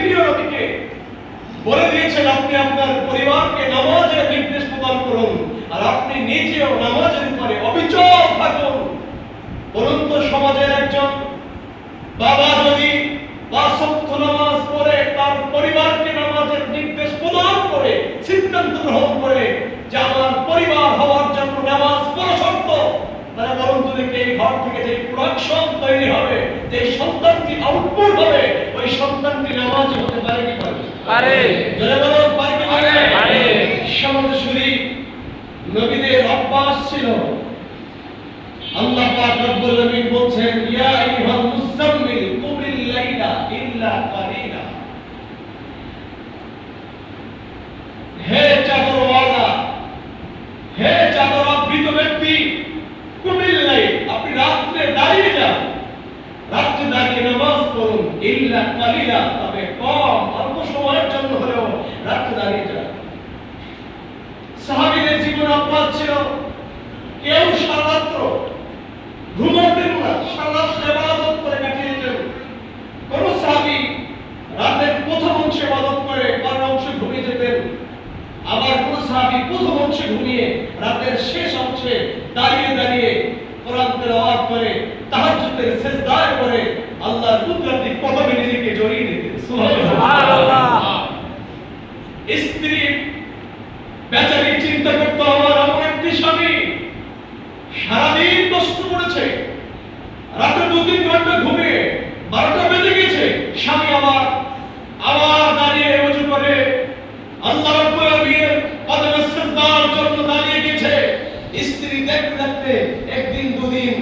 প্রিয় নবীকে বলে দিয়েছেন আপনি আপনার পরিবারকে নামাজের নির্দেশ প্রদান করুন, আর আপনি নিজেও নামাজের উপরে অবিচল থাকুন। বলুন তো সমাজের একজন বাবা যদি বাসক্ত নামাজ পড়ে, তার পরিবারকে নামাজের নির্দেশ প্রদান করে, সিদ্ধান্ত গ্রহণ করে যে আমার পরিবার হওয়ার জন্য নামাজ বড় শর্ত তারা বরং তোদেরকে এই ঘর থেকে যে প্রোডাকশন তৈরি হবে, যে সন্তানটি আউটপুট হবে ওই সন্তানটি নামাজ হতে পারে কি পারে। পারে। সমাজসুরি নবীদের অভ্যাস ছিল। আল্লাহ পাক রব্বুল আলামিন বলছেন ইয়া আইয়ুহাল মুসাম্মিল কুমিল লাইলা ইল্লা কালিলা। হে চাদরওয়ালা হে চাদর আবৃত ব্যক্তি কুমিল লাইল আপনি রাত্রে দাঁড়িয়ে যান। রাত্রে দাঁড়িয়ে নামাজ পড়ুন ইল্লা কালিলা তবে কম সময়ের জন্য হলেও রাত্রে দাঁড়িয়ে যান সাহাবীদের জীবন অভ্যাস ছিল। কেউ সারাত্র ঘুমাতেন না সারা ইবাদত করে কাটিয়ে দিতেন। কোন সাহাবী রাতের প্রথম অংশে ইবাদত করে পরের অংশে ঘুমিয়ে যেতেন। আবার কোন সাহাবী প্রথম অংশে ঘুমিয়ে রাতের শেষ অংশে দাঁড়িয়ে দাঁড়িয়ে কোরআন তেলাওয়াত করে, তাহাজ্জুদের সিজদায় করে আল্লাহর স্ত্রী বেচারি চিন্তা করতো আমার এমন একটি স্বামী সারাদিন কষ্ট করেছে। রাতে দু তিন ঘণ্টা ঘুমিয়ে বারোটা বেজে গেছে। স্বামী আমার আবার দাঁড়িয়ে উঁচু করে আল্লাহ রাব্বুল আলামিনের কদমে জন্য দাঁড়িয়ে গেছে। স্ত্রী দেখতে দেখতে একদিন, দুদিন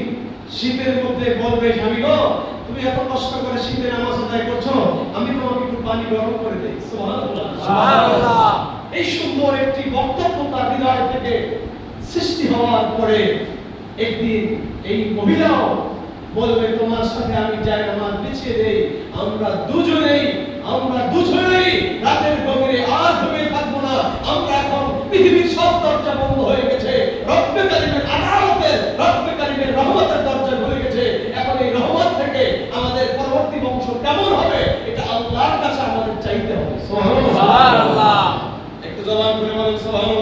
শীতের মধ্যে বলবে, স্বামী গো, তুমি এত কষ্ট করে শীতে নামাজ আদায় করছ, আমি তোমাকে পানি করে দেই। এই সুন্দর একটি বক্তব্য তার হৃদয় থেকে সৃষ্টি হওয়ার পরে একদিন এই মহিলাও বলবে তোমার সাথে আমি যাই আমার বিছিয়ে দেই। আমরা দুজনেই আমরা দুজনেই রাতের গভীরে আল্লাহর কাছে আমাদের চাইতে হবে। একটু জবাব করে বলেন সুবহানাল্লাহ